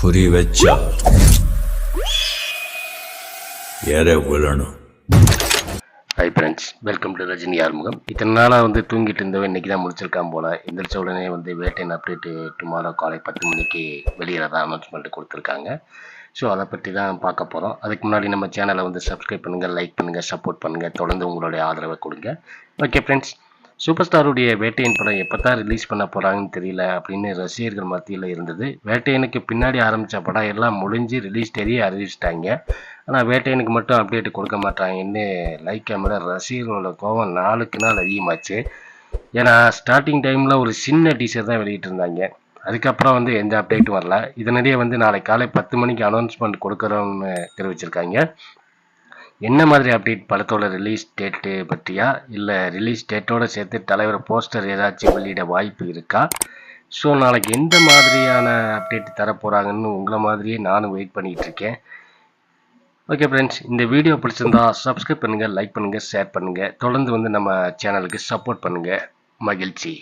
குறி வச்சா ஏற விழணும். Hi friends welcome to Rajini Arumugam இத்தனை நாளாக வந்து தூங்கிட்டு இருந்தவன் இன்னைக்கு தான் முடிச்சிருக்கான் போல. எந்திரிச்ச உடனே வந்து வேட்டையின் அப்டேட்டு டுமாரோ காலை பத்து மணிக்கு வெளியிடறதா அனௌன்ஸ்மெண்ட் கொடுத்துருக்காங்க. ஸோ அதை பற்றி தான் பார்க்க போகிறோம் அதுக்கு முன்னாடி நம்ம சேனலை வந்து சப்ஸ்கிரைப் பண்ணுங்கள் லைக் பண்ணுங்கள் சப்போர்ட் பண்ணுங்கள் தொடர்ந்து உங்களுடைய ஆதரவை கொடுங்க. ஓகே ஃப்ரெண்ட்ஸ் சூப்பர் ஸ்டாருடைய வேட்டையின் படம் எப்போ தான் ரிலீஸ் பண்ண போகிறாங்கன்னு தெரியல அப்படின்னு ரசிகர்கள் மத்தியில் இருந்தது. வேட்டையனுக்கு பின்னாடி ஆரம்பித்த படம் எல்லாம் முடிஞ்சு ரிலீஸ் தேதியை அறிவிச்சிட்டாங்க. ஆனால் வேட்டையனுக்கு மட்டும் அப்டேட் கொடுக்க மாட்டாங்கன்னு லைக் கேமரா ரசிகர்களோட கோவம் நாளுக்கு நாள் அதிகமாச்சு. ஏன்னா ஸ்டார்டிங் டைமில் ஒரு சின்ன டீசர் தான் வெளியிட்டிருந்தாங்க. அதுக்கப்புறம் வந்து எந்த அப்டேட்டும் வரல. இதனிடையே வந்து நாளை காலை பத்து மணிக்கு அனௌன்ஸ்மெண்ட் கொடுக்குறோம்னு தெரிவிச்சிருக்காங்க. என்ன மாதிரி அப்டேட் படத்தோட ரிலீஸ் டேட்டு பற்றியா இல்லை ரிலீஸ் டேட்டோட சேர்த்து தலைவர் போஸ்டர் ஏதாச்சும் வெளியிட வாய்ப்பு இருக்கா? ஸோ நாளைக்கு எந்த மாதிரியான அப்டேட் தரப்போகிறாங்கன்னு உங்களை மாதிரியே நானும் வெயிட் பண்ணிகிட்ருக்கேன் ஓகே ஃப்ரெண்ட்ஸ் இந்த வீடியோ பிடிச்சிருந்தா சப்ஸ்கிரைப் பண்ணுங்கள் லைக் பண்ணுங்கள் ஷேர் பண்ணுங்கள் தொடர்ந்து வந்து நம்ம சேனலுக்கு சப்போர்ட் பண்ணுங்கள் மகிழ்ச்சி.